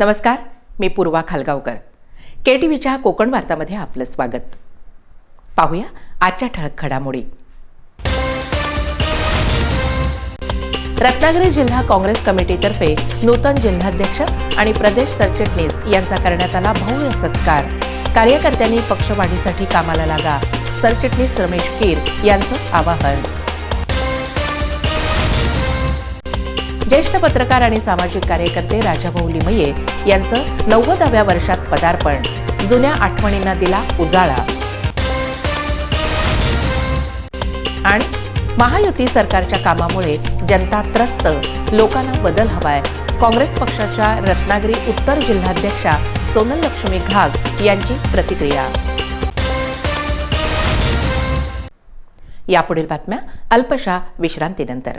नमस्कार मी पूर्वा खालगावकर. के टी व्हीच्या कोकण वार्तामध्ये आपलं स्वागत. पाहूया आजच्या ठळक घडामोडी. रत्नागिरी जिल्हा काँग्रेस कमिटीतर्फे नूतन जिल्हाध्यक्ष आणि प्रदेश सरचिटणीस यांचा करण्यात आला भव्य सत्कार. कार्यकर्त्यांनी पक्षवाढीसाठी कामाला लागा. सरचिटणीस रमेश कीर यांचं आवाहन. ज्येष्ठ पत्रकार आणि सामाजिक कार्यकर्ते राजाभाऊ लिमये यांचं नव्वदाव्या वर्षात पदार्पण. जुन्या आठवणींना दिला उजाळा. आणि महायुती सरकारच्या कामामुळे जनता त्रस्त लोकांना बदल हवाय. काँग्रेस पक्षाच्या रत्नागिरी उत्तर जिल्हाध्यक्षा सोनल लक्ष्मी घाग यांची प्रतिक्रिया. यापुढील बातम्या अल्पशा विश्रांतीनंतर.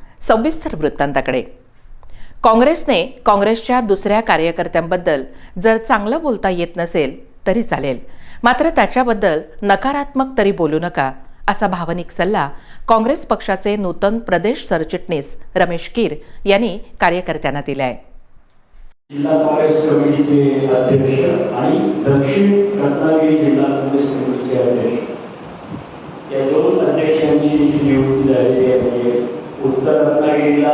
सविस्तर वृत्तांताकडे. काँग्रेसने काँग्रेसच्या दुसऱ्या कार्यकर्त्यांबद्दल जर चांगलं बोलता येत नसेल तरी चालेल. मात्र त्याच्याबद्दल नकारात्मक तरी बोलू नका असा भावनिक सल्ला काँग्रेस पक्षाचे नूतन प्रदेश सरचिटणीस रमेश कीर यांनी कार्यकर्त्यांना दिलाय. जिल्हा काँग्रेस कमिटीचे अध्यक्ष आणि दक्षिण रत्नागिरी जिल्हा काँग्रेस कमिटीचे अध्यक्ष. या दोन अध्यक्षांची जी नियुक्ती झालेली आहे म्हणजे उत्तर रत्नागिरीला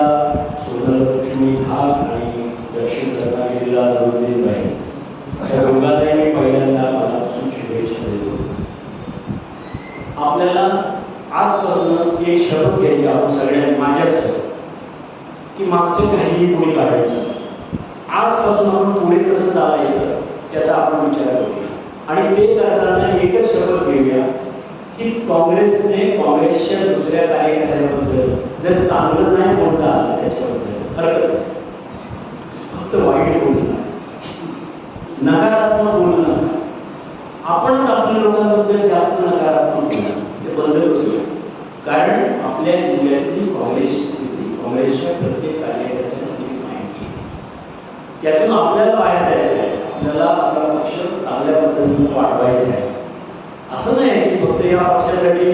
सोनल लक्ष्मी आणि दक्षिण रत्नागिरीला नवरदेव त्या दोघांनाही मी पहिल्यांदा मनापासून शुभेच्छा देतो आपल्याला आजपासून एक शपथ घ्यायची आपण सगळ्यांनी माझ्याच की मागचं काहीही कोणी काढायचं. आजपासून आपण पुढे कसं चालायचं याचा आपण विचार करूया. आणि ते करताना एकच शपथ घेऊया की काँग्रेसने काँग्रेसच्या दुसऱ्या कार्यकर्त्यांबद्दल जर चांगलं नाही बोलता त्याच्याबद्दल. हरकत फक्त वाईट बोलणं. नकारात्मक बोलणं. आपणच आपल्या लोकांबद्दल जास्त नकारात्मक ते बंद करूया. कारण आपल्या जिल्ह्यातली काँग्रेसची स्थिती काँग्रेसच्या प्रत्येक कार्यकर्त्याला माहिती त्यातून आपल्याला बाहेर जायचं आहे. आपल्याला आपला पक्ष चांगल्या पद्धतीने वाढवायचा आहे. असं नाही. फक्त या पक्षासाठी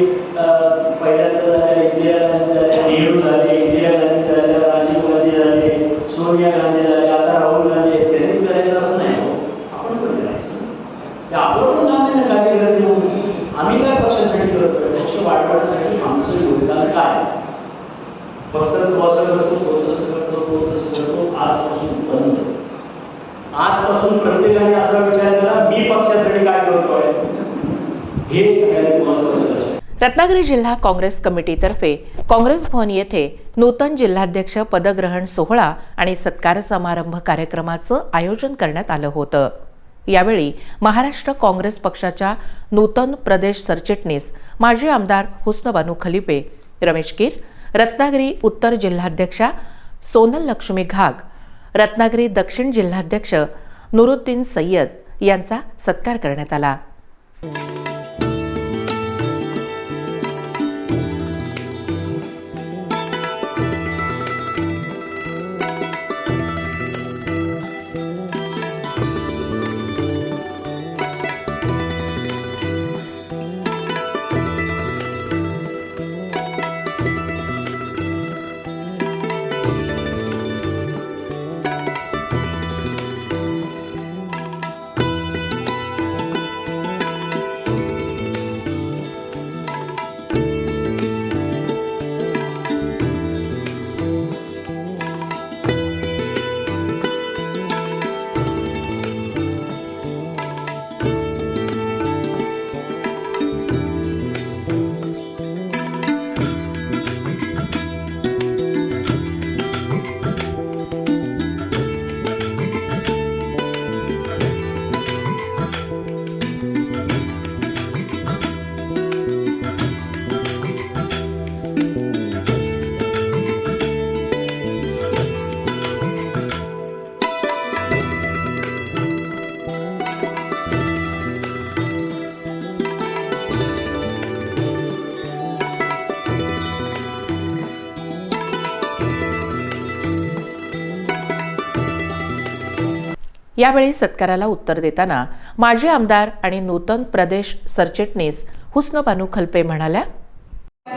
पहिल्यांदा झाल्या इंदिरा गांधी झाल्या नेहरू झाले इंदिरा गांधी झाल्या राजीव गांधी झाले सोनिया गांधी झाले आता राहुल गांधी त्यांनीच करायचं असं नाही हो. आपण पण करायचं ते आपण पण गांधी कार्य कार्यकर्ते आम्ही काय पक्षासाठी करतोय? पक्ष वाढवण्यासाठी आमचं योगदान काय? फक्त तो असं करतो तो तसं करतो तो तसं करतो आजपासून बंद. आजपासून प्रत्येकाने असा विचार केला मी पक्षासाठी काय करतोय? हे सगळ्यात महत्वाचं रत्नागिरी जिल्हा काँग्रेस कमिटीतर्फे काँग्रेस भवन येथे नूतन जिल्हाध्यक्ष पदग्रहण सोहळा आणि सत्कार समारंभ कार्यक्रमाचं आयोजन करण्यात आलं होतं. यावेळी महाराष्ट्र काँग्रेस पक्षाच्या नूतन प्रदेश सरचिटणीस माजी आमदार हुस्नबानू खलिपे रमेश कीर रत्नागिरी उत्तर जिल्हाध्यक्षा सोनल लक्ष्मी घाग रत्नागिरी दक्षिण जिल्हाध्यक्ष नुरुद्दीन सय्यद यांचा सत्कार करण्यात आला. यावेळी सत्काराला उत्तर देताना माजी आमदार आणि नूतन प्रदेश सरचिटणीस हुस्न बानू खलपे म्हणाल्या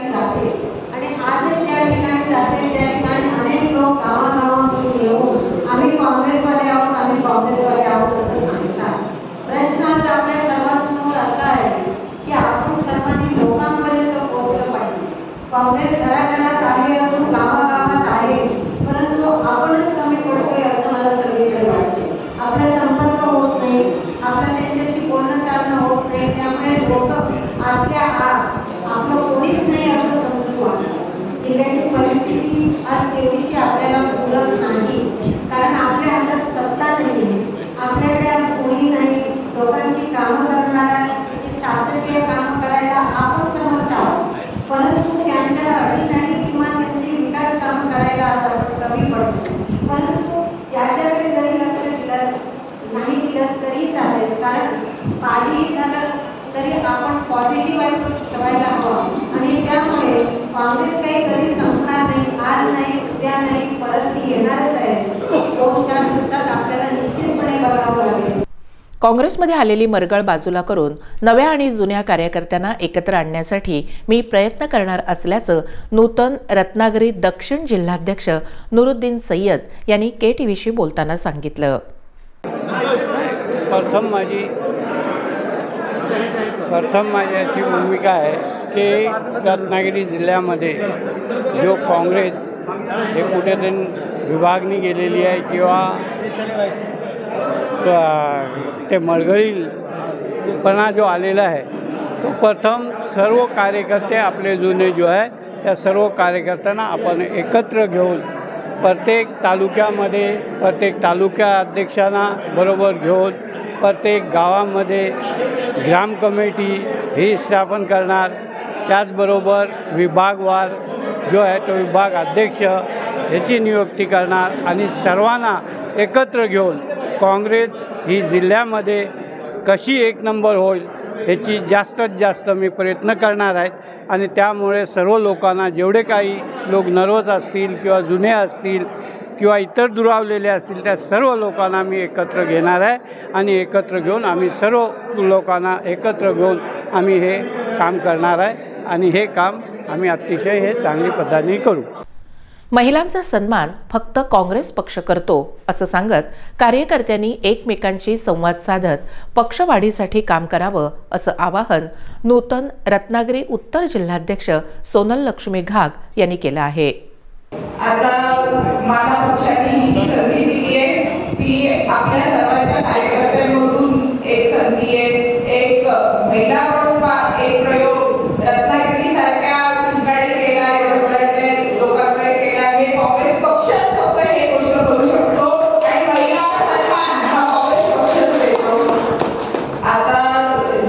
जाते आणि आजही त्या ठिकाणी जाते त्या ठिकाणी अनेक लोक गावागावातून येऊन आम्ही काँग्रेसवाले आहोत आम्ही काँग्रेसवाले आहोत असं सांगतात प्रश्न आज आपल्या सर्वांसमोर असा आहे की आपण सर्वांनी लोकांपर्यंत पोहोचलं पाहिजे काँग्रेस घराघरात आहे अजून गावागावात आहे परंतु आपणच कमी पडतोय असं मला सगळीकडे वाटते आपला संपर्क होत नाही आपलं त्यांच्याशी बोलणं चालणं होत नाही त्यामुळे लोक आतल्या आत आपलं कोणीच नाही असं समजून वाटतं जिल्ह्याची परिस्थिती आज तेवढीशी आपल्याला बोलत नाही कारण आपल्या हातात सत्ता नाही आपल्याकडे आज कोणी नाही लोकांची कामं करणारा म्हणजे शासकीय कामं करायला आपण समर्थ आहोत परंतु त्यांच्या अडीनडी किंवा त्यांची विकास कामं करायला आज आपण कमी पडतो परंतु याच्याकडे जरी लक्ष दिलं नाही तरी चालेल. कारण काहीही झालं तरी आपण पॉझिटिव्ह आहे ठेवायला हवं. आणि त्यामुळे काँग्रेस काही कधी संपणार नाही आज नाही उद्या नाही परत ती येणारच आहे. दोन चार दिवसात आपल्याला निश्चितपणे बघावं लागेल. काँग्रेसमध्ये आलेली मरगळ बाजूला करून नव्या आणि जुन्या कार्यकर्त्यांना एकत्र आणण्यासाठी मी प्रयत्न करणार असल्याचं नूतन रत्नागिरी दक्षिण जिल्हाध्यक्ष नुरुद्दीन सय्यद यांनी के टी व्हीशी बोलताना सांगितलं. प्रथम माझी प्रथम माझी अशी भूमिका आहे की रत्नागिरी जिल्ह्यामध्ये जो काँग्रेस हे कुठेतरी विभागणी गेलेली आहे किंवा ते मळगळीपणा जो आलेला आहे तो प्रथम सर्व कार्यकर्ते आपले जुने जो आहे त्या सर्व कार्यकर्त्यांना आपण एकत्र घेऊन प्रत्येक तालुक्यामध्ये प्रत्येक तालुक्या अध्यक्षांना बरोबर घेऊन प्रत्येक गावामध्ये ग्राम कमिटी ही स्थापन करणार. त्याचबरोबर विभागवार जो आहे तो विभाग अध्यक्ष याची नियुक्ती करणार आणि सर्वांना एकत्र घेऊन काँग्रेस ही जिल्ह्यामध्ये कशी एक नंबर होईल याची जास्तीत जास्त मी प्रयत्न करणार आहेत आणि त्यामुळे सर्व लोकांना जेवढे काही लोक नर्वस असतील किंवा जुने असतील किंवा इतर दुरावलेले असतील त्या सर्व लोकांना आम्ही एकत्र घेणार आहे आणि एकत्र घेऊन आम्ही सर्व लोकांना एकत्र घेऊन आम्ही हे काम करणार आहे आणि हे काम आम्ही अतिशय हे चांगली पद्धतीने करू. महिलांचा सन्मान फक्त काँग्रेस पक्ष करतो असं सांगत कार्यकर्त्यांनी एकमेकांशी संवाद साधत पक्षवाढीसाठी काम करावं असं आवाहन नूतन रत्नागिरी उत्तर जिल्हाध्यक्ष सोनल लक्ष्मी घाग यांनी केलं आहे. आता मला पक्षाने ही संधी दिली आहे. ती आपल्या सर्वांच्या कार्यकर्त्यांमधून एक संधी आहे. एक महिला म्हणून का एक प्रयोग रत्नागिरी सारख्या ठिकाणी केला एवढ्या लोकांकडे केला हे काँग्रेस पक्षच फक्त हे गोष्ट करू शकतो आणि महिला सन्मान हा काँग्रेस पक्षच देतो आता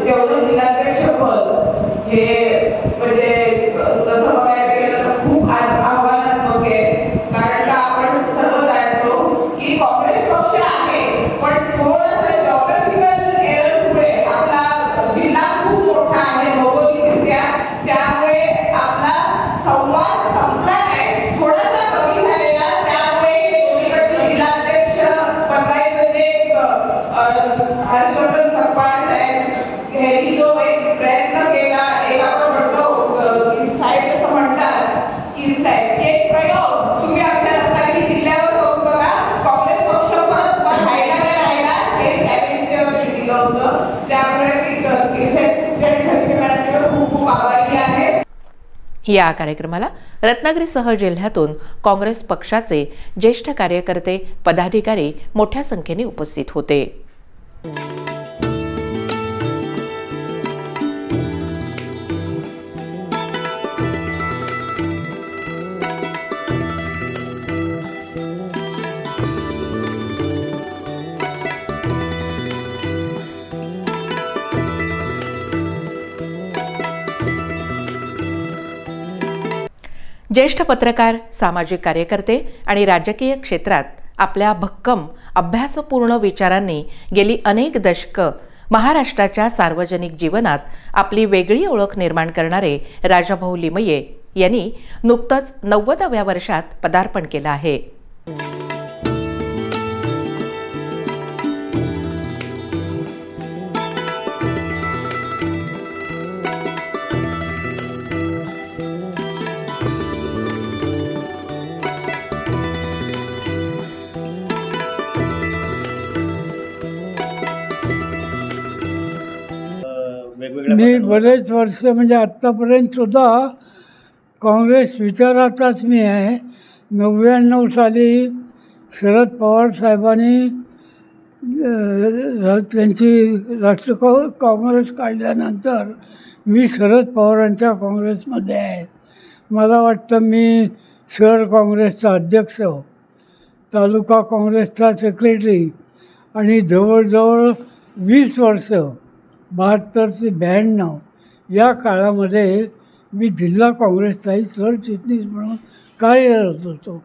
जेवढं जिल्हाध्यक्षपद हे म्हणजे तसं बघायला गेलं तर खूप आ- आव्हानात्मक आहे कारण का आपण सर्व जाणतो की काँग्रेस पक्ष आहे पण थोडंसं जॉग्राफिकल एरर्समुळे आपला जिल्हा खूप मोठा आहे भौगोलिकरित्या त्यामुळे आपला संवाद संपला नाही थोडासा कमी झालेला त्यामुळे हे दोन्हीकडचे जिल्हाध्यक्ष बनवायचं जे एक, अ, हर्षवर्धन सकपाळ साहेब यांनी जो एक प्रयत्न केला एक आपण म्हणतो अ, की साहेब असं म्हणतात की साहेब की एक प्रयोग तुम्ही आमच्या रत्नागिरी जिल्ह्यावर करून बघा काँग्रेस पक्ष परत राहिला नाही राहिला हे चॅलेंज मी दिलं होतं त्यामुळे मी की साहेब तुमच्या खडके मॅडमचे खूप खूप आभारी आहे या कार्यक्रमाला रत्नागिरीसह जिल्ह्यातून काँग्रेस पक्षाचे ज्येष्ठ कार्यकर्ते पदाधिकारी मोठ्या संख्येने उपस्थित होते. ज्येष्ठ पत्रकार सामाजिक कार्यकर्ते आणि राजकीय क्षेत्रात आपल्या भक्कम अभ्यासपूर्ण विचारांनी गेली अनेक दशकं महाराष्ट्राच्या सार्वजनिक जीवनात आपली वेगळी ओळख निर्माण करणारे राजाभाऊ लिमये यांनी नुकतंच नव्वदाव्या वर्षात पदार्पण केलं आहे. मी बरेच वर्ष म्हणजे आत्तापर्यंत सुद्धा काँग्रेस विचारातच मी आहे. नव्याण्णव साली शरद पवार साहेबांनी त्यांची राष्ट्र काँग्रेस काढल्यानंतर मी शरद पवारांच्या काँग्रेसमध्ये आहे. मला वाटतं मी शहर काँग्रेसचा अध्यक्ष तालुका काँग्रेसचा सेक्रेटरी आणि जवळजवळ वीस वर्ष बहात्तर ते ब्याण्णव. या काळामध्ये मी जिल्हा काँग्रेसचाही सरचिटणीस म्हणून कार्यरत होतो.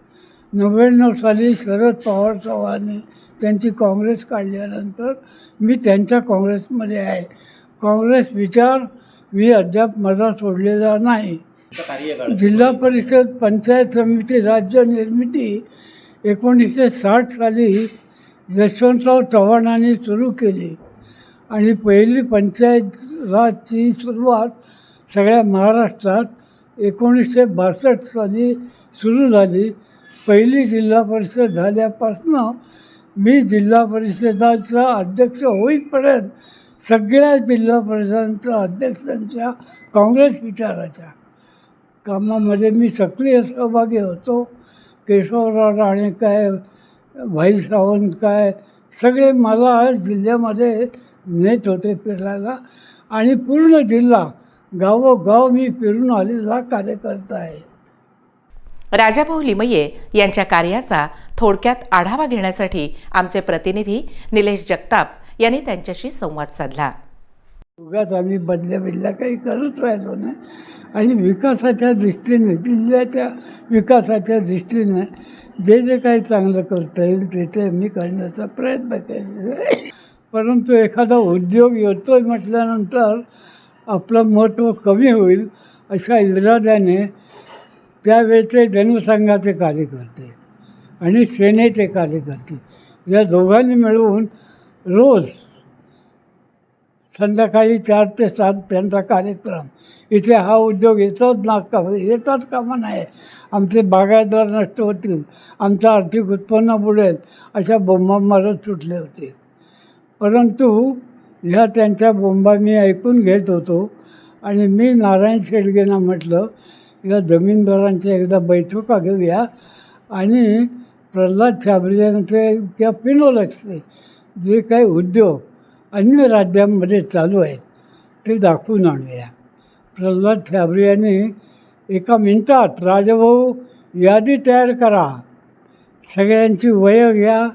नव्याण्णव साली शरद पवार चव्हाणांनी त्यांची काँग्रेस काढल्यानंतर मी त्यांच्या काँग्रेसमध्ये आहे. काँग्रेस विचार मी अद्याप माझा सोडलेला नाही. जिल्हा परिषद पंचायत समिती राज्य निर्मिती एकोणीसशे साठ साली यशवंतराव चव्हाणांनी सुरू केली. आणि पहिली पंचायत राजची सुरुवात सगळ्या महाराष्ट्रात एकोणीसशे बासष्ट साली सुरू झाली. पहिली जिल्हा परिषद झाल्यापासनं मी जिल्हा परिषदाचा अध्यक्ष होईपर्यंत सगळ्या जिल्हा परिषदांच्या अध्यक्षांच्या काँग्रेस विचाराच्या कामामध्ये मी सक्रिय सहभागी होतो. केशवराव राणे काय भाई सावंत काय सगळे मला जिल्ह्यामध्ये नेत होते फिरायला आणि पूर्ण जिल्हा गावोगाव मी फिरून आलेला कार्यकर्ता आहे. राजाभाऊ लिमये यांच्या कार्याचा थोडक्यात आढावा घेण्यासाठी आमचे प्रतिनिधी निलेश जगताप यांनी त्यांच्याशी संवाद साधला. उगाच आम्ही बदल्या बिदल्या काही करत राहिलो नाही. आणि विकासाच्या दृष्टीने जिल्ह्याच्या विकासाच्या दृष्टीने जे जे काही चांगलं करता येईल ते ते मी करण्याचा प्रयत्न केले परंतु एखादा उद्योग येतोय म्हटल्यानंतर आपलं महत्त्व कमी होईल अशा इराद्याने त्यावेळचे जनसंघाचे कार्यकर्ते आणि सेनेचे कार्यकर्ते या दोघांनी मिळून रोज संध्याकाळी चार ते सात त्यांचा कार्यक्रम. इथे हा उद्योग येतोच ना का? येतोच कामा नाही आमचे बागायतदार नष्ट होतील आमचं आर्थिक उत्पन्न बुडेल अशा बोंबा मारत सुटले होते. परंतु ह्या त्यांच्या बोंबा मी ऐकून घेत होतो आणि मी नारायण शेडगेंना म्हटलं या जमीनदारांच्या एकदा बैठका घेऊया आणि प्रल्हाद छाबरियांचे किंवा फिनोलक्सचे जे काही उद्योग अन्य राज्यांमध्ये चालू आहेत ते दाखवून आणूया. प्रल्हाद छाबरे यांनी एका मिनिटात राजभाऊ यादी तयार करा सगळ्यांची वयं घ्या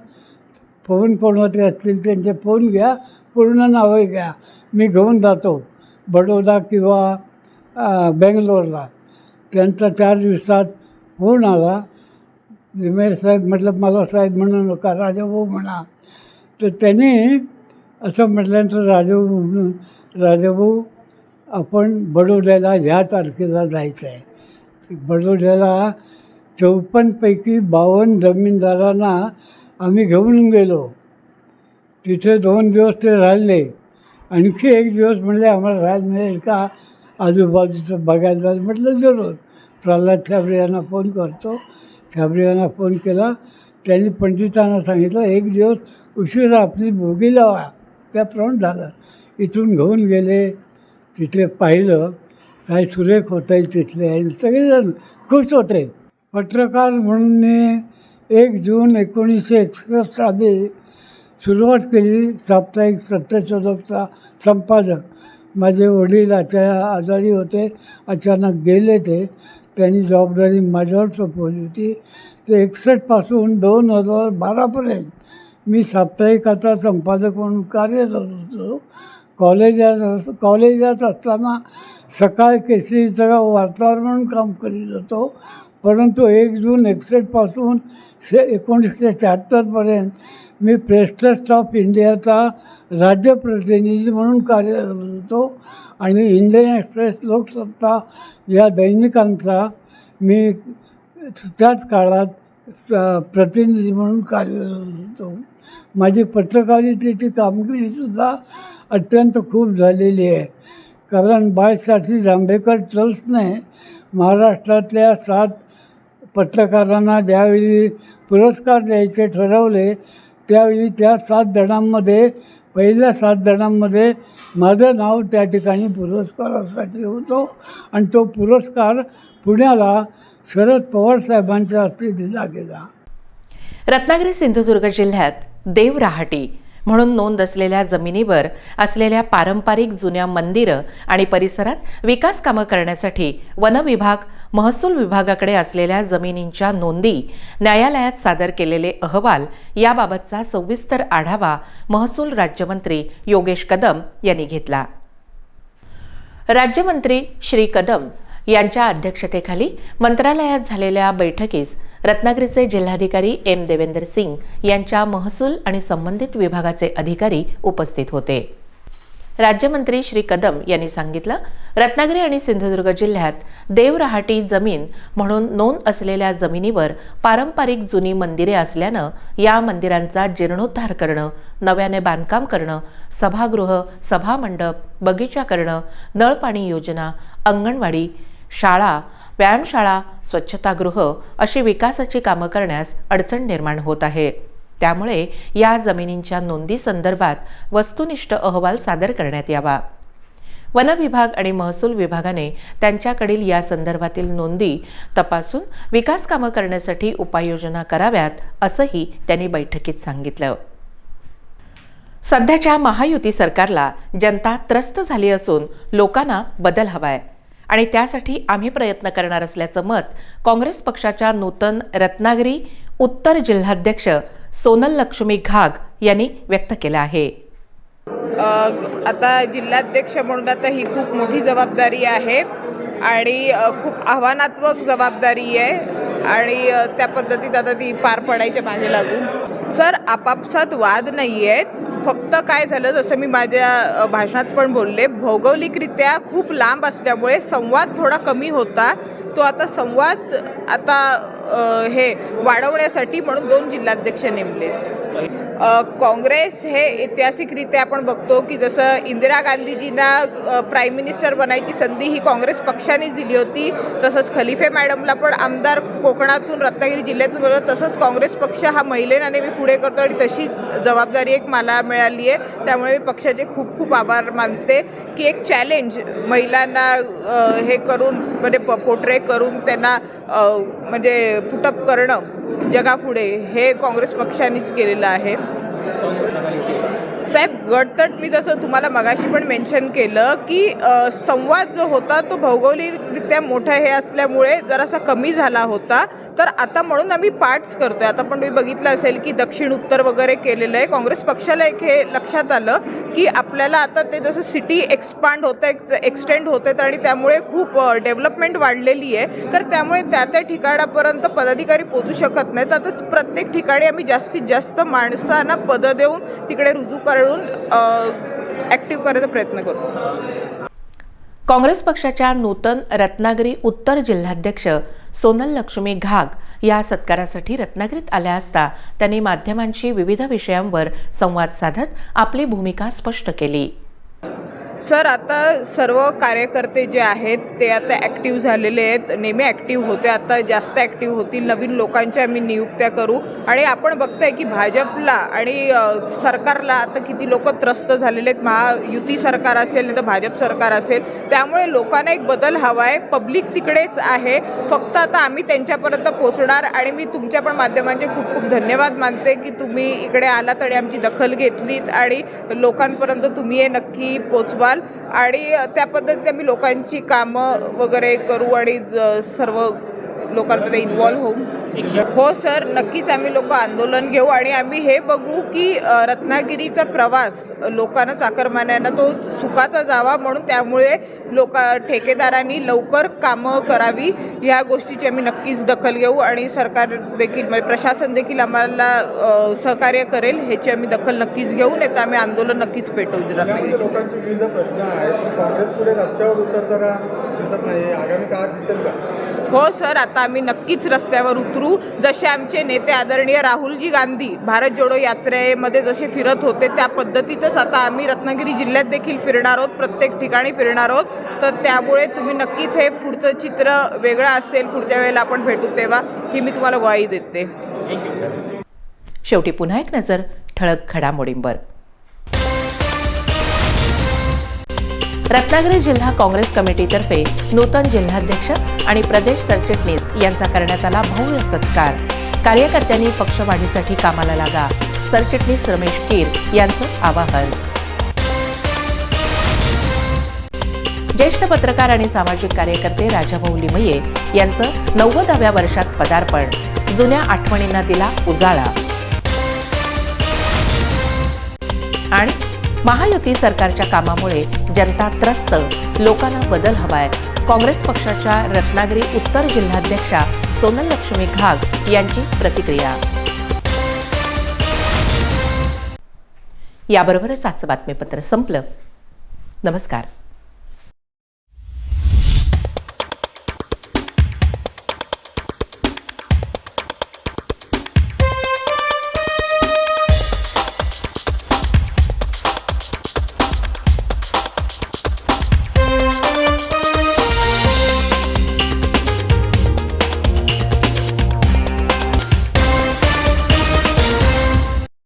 फोन कोणते असतील त्यांचे फोन घ्या पूर्ण नावं घ्या. मी घेऊन जातो बडोदा किंवा बेंगलोरला. त्यांचा चार दिवसात फोन आला. लिमेर साहेब म्हटलं मला साहेब म्हणू नका राजाभाऊ म्हणा. तर त्यांनी असं म्हटल्यानंतर राजाभाऊ म्हणून राजाभाऊ आपण बडोद्याला ह्या तारखेला जायचं आहे बडोद्याला चौपन्नपैकी बावन्न जमीनदारांना आम्ही घेऊन गेलो. तिथे दोन दिवस ते राहिले. आणखी एक दिवस म्हणले आम्हाला राहायला मिळेल का? आजूबाजूचं बघायला म्हटलं जरूर. प्रल्हाद छाबरे यांना फोन करतो. छाबरे यांना फोन केला. त्यांनी पंडितांना सांगितलं एक दिवस उशिरा आपली बोगी लावा. त्याप्रमाणे झालं. इथून घेऊन गेले. तिथे पाहिलं काय सुरेख होता आहे तिथले. आणि सगळेजण खुश होते. पत्रकार म्हणून मी एक जून एकोणीसशे एकसष्ट साली सुरुवात केली साप्ताहिक सत्यशोधकचा संपादक. माझे वडील अचा आजारी होते अचानक गेले ते. त्यांनी जबाबदारी माझ्यावर सोपवली होती. ते एकसष्टपासून दोन हजार बारापर्यंत मी साप्ताहिकाचा संपादक म्हणून कार्यरत होतो. कॉलेजात कॉलेजात असताना सकाळ केसरीचा वार्ताहर म्हणून काम करीत होतो. परंतु एक जून एकसष्टपासून से एकोणीसशे शहात्तरपर्यंत मी प्रेस ट्रस्ट ऑफ इंडियाचा राज्य प्रतिनिधी म्हणून कार्यरत होतो. आणि इंडियन एक्सप्रेस लोकसत्ता या दैनिकांचा मी त्याच काळात प्रतिनिधी म्हणून कार्यरत होतो. माझी पत्रकारितेची कामगिरीसुद्धा अत्यंत खूप झालेली आहे. कारण बाळशास्त्री जांभेकर ट्रस्टने महाराष्ट्रातल्या सात पत्रकारांना ज्यावेळी पुरस्कार द्यायचे ठरवले त्यावेळी त्या सात जणांमध्ये पहिल्या सात जणांमध्ये माझं नाव त्या ठिकाणी पुरस्कारासाठी होतो. आणि तो पुरस्कार पुण्याला शरद पवार साहेबांच्या हस्ते दिला गेला. रत्नागिरी सिंधुदुर्ग जिल्ह्यात देव रहाटी म्हणून नोंद असलेल्या जमिनीवर असलेल्या पारंपरिक जुन्या मंदिरं आणि परिसरात विकास कामं करण्यासाठी वनविभाग महसूल विभागाकडे असलेल्या जमिनींच्या नोंदी न्यायालयात सादर केलेले अहवाल याबाबतचा सविस्तर आढावा महसूल राज्यमंत्री योगेश कदम यांनी घेतला. राज्यमंत्री श्री कदम यांच्या अध्यक्षतेखाली मंत्रालयात झालेल्या बैठकीस रत्नागिरीचे जिल्हाधिकारी एम देवेंदर सिंग यांच्या महसूल आणि संबंधित विभागाचे अधिकारी उपस्थित होते. राज्यमंत्री श्री कदम यांनी सांगितलं रत्नागिरी आणि सिंधुदुर्ग जिल्ह्यात देवरहाटी जमीन म्हणून नोंद असलेल्या जमिनीवर पारंपरिक जुनी मंदिरे असल्यानं या मंदिरांचा जीर्णोद्धार करणं नव्याने बांधकाम करणं सभागृह सभामंडप बगीचा करणं नळपाणी योजना अंगणवाडी शाळा व्यायामशाळा स्वच्छतागृह अशी विकासाची कामं करण्यास अडचण निर्माण होत आहे. त्यामुळे या जमिनींच्या नोंदी संदर्भात वस्तुनिष्ठ अहवाल सादर करण्यात यावा. वन विभाग आणि महसूल विभागाने त्यांच्याकडील या संदर्भातील नोंदी तपासून विकास कामं करण्यासाठी उपाययोजना कराव्यात असंही त्यांनी बैठकीत सांगितलं. सध्याच्या महायुती सरकारला जनता त्रस्त झाली असून लोकांना बदल हवाय आणि त्यासाठी आम्ही प्रयत्न करणार असल्याचं मत काँग्रेस पक्षाच्या नूतन रत्नागिरी उत्तर जिल्हाध्यक्ष सोनल लक्ष्मी घाग यांनी व्यक्त केलं आहे. आता जिल्हाध्यक्ष म्हणून आता ही खूप मोठी जबाबदारी आहे आणि खूप आव्हानात्मक जबाबदारी आहे आणि त्या पद्धतीत आता ती पार पडायच्या मागे लागून सर आपापसात वाद नाही आहेत फक्त काय झालं जसं मी माझ्या भाषणात पण बोलले भौगोलिकरित्या खूप लांब असल्यामुळे संवाद थोडा कमी होता. तो आता संवाद आता हे वाढवण्यासाठी म्हणून दोन जिल्हाध्यक्ष नेमले काँग्रेस हे ऐतिहासिकरित्या आपण बघतो की जसं इंदिरा गांधीजींना प्राईम मिनिस्टर बनायची संधी ही काँग्रेस पक्षानेच दिली होती तसंच खलिफे मॅडमला पण आमदार कोकणातून रत्नागिरी जिल्ह्यातून बरोबर तसंच काँग्रेस पक्ष हा महिलेला नेहमी पुढे करतो आणि तशीच जबाबदारी एक मला मिळाली आहे त्यामुळे मी पक्षाचे खूप खूप आभार मानते. की एक चॅलेंज महिलांना हे करून म्हणजे प पोट्रे करून त्यांना म्हणजे पुटअप करणं जगापुढे हे काँग्रेस पक्षानेच केलेलं आहे. साहेब गटतट मी जसं तुम्हाला मगाशी पण मेन्शन केलं की संवाद जो होता तो भौगोलिकरित्या मोठा हे असल्यामुळे जरासा कमी झाला होता. तर आता म्हणून आम्ही पार्ट्स करतोय. आता पण मी बघितलं असेल की दक्षिण उत्तर वगैरे केलेलं आहे. काँग्रेस पक्षाला एक हे लक्षात आलं की आपल्याला आता ते जसं सिटी एक्सपांड होत आहे एक्सटेंड होत आहेत आणि त्यामुळे खूप डेव्हलपमेंट वाढलेली आहे. तर त्यामुळे त्या त्या ठिकाणापर्यंत पदाधिकारी पोहोचू शकत नाहीत. आता प्रत्येक ठिकाणी आम्ही जास्तीत जास्त माणसांना पदं देऊन तिकडे रुजू करून ॲक्टिव्ह करायचा प्रयत्न करू. काँग्रेस पक्षाच्या नूतन रत्नागिरी उत्तर जिल्हाध्यक्ष सोनल लक्ष्मी घाग या सत्कारासाठी रत्नागिरीत आल्या असता त्यांनी माध्यमांशी विविध विषयांवर संवाद साधत आपली भूमिका स्पष्ट केली. सर आता सर्व कार्यकर्ते जे आहेत ते आता ॲक्टिव्ह झालेले आहेत. नेहमी ॲक्टिव्ह होते आता जास्त ॲक्टिव्ह होतील. नवीन लोकांच्या आम्ही नियुक्त्या करू. आणि आपण बघताय की भाजपला आणि सरकारला आता किती लोक त्रस्त झालेले आहेत. महायुती सरकार असेल नाही तर भाजप सरकार असेल. त्यामुळे लोकांना एक बदल हवा आहे पब्लिक तिकडेच आहे. फक्त आता आम्ही त्यांच्यापर्यंत पोहोचणार. आणि मी तुमच्या पण माध्यमांचे खूप खूप धन्यवाद मानते की तुम्ही इकडे आलात आणि आमची दखल घेतलीत. आणि लोकांपर्यंत तुम्ही हे नक्की पोचवा व्हाल आणि त्या पद्धतीने आम्ही लोकांची कामं वगैरे करू आणि सर्व लोकांमध्ये इन्वॉल्व्ह होऊ. हो सर नक्कीच आम्ही लोक आंदोलन घेऊ आणि आम्ही हे बघू की रत्नागिरीचा प्रवास लोकांना चाकरमान्यांना तो सुखाचा जावा म्हणून त्यामुळे लोक ठेकेदारांनी लवकर कामं करावी. ह्या गोष्टीची आम्ही नक्कीच दखल घेऊ आणि सरकार देखील म्हणजे प्रशासन देखील आम्हाला सहकार्य करेल ह्याची आम्ही दखल नक्कीच घेऊ नाही तर आम्ही आंदोलन नक्कीच पेटवू विविध प्रश्न आहेत. हो सर आता आम्ही नक्कीच रस्त्यावर उतरू. जसे आमचे नेते आदरणीय राहुलजी गांधी भारत जोडो यात्रेमध्ये जसे फिरत होते त्या पद्धतीतच आता आम्ही रत्नागिरी जिल्ह्यात देखील फिरणार आहोत प्रत्येक ठिकाणी फिरणार आहोत. तर त्यामुळे तुम्ही नक्कीच हे पुढचं चित्र वेगळं वेळा असेल पुढच्या वेळेला आपण भेटू तेव्हा ही मी तुम्हाला ग्वाही देते. शेवटी पुन्हा एक नजर ठळक घडामोडींवर. रत्नागिरी जिल्हा काँग्रेस कमिटीतर्फे नूतन जिल्हाध्यक्ष आणि प्रदेश सरचिटणीस यांचा करण्यात आला भव्य सत्कार. कार्यकर्त्यांनी पक्षवाढीसाठी कामाला लागा. सरचिटणीस रमेश केर यांचं आवाहन. ज्येष्ठ पत्रकार आणि सामाजिक कार्यकर्ते राजाभाऊ लिमये यांचं नव्वदाव्या वर्षात पदार्पण. जुन्या आठवणींना दिला उजाळा. आणि महायुती सरकारच्या कामामुळे जनता त्रस्त. लोकांना बदल हवाय. काँग्रेस पक्षाच्या रत्नागिरी उत्तर जिल्हाध्यक्षा सोनल लक्ष्मी घाग यांची प्रतिक्रिया. याबरोबरच आजचं बातमीपत्र संपलं. नमस्कार.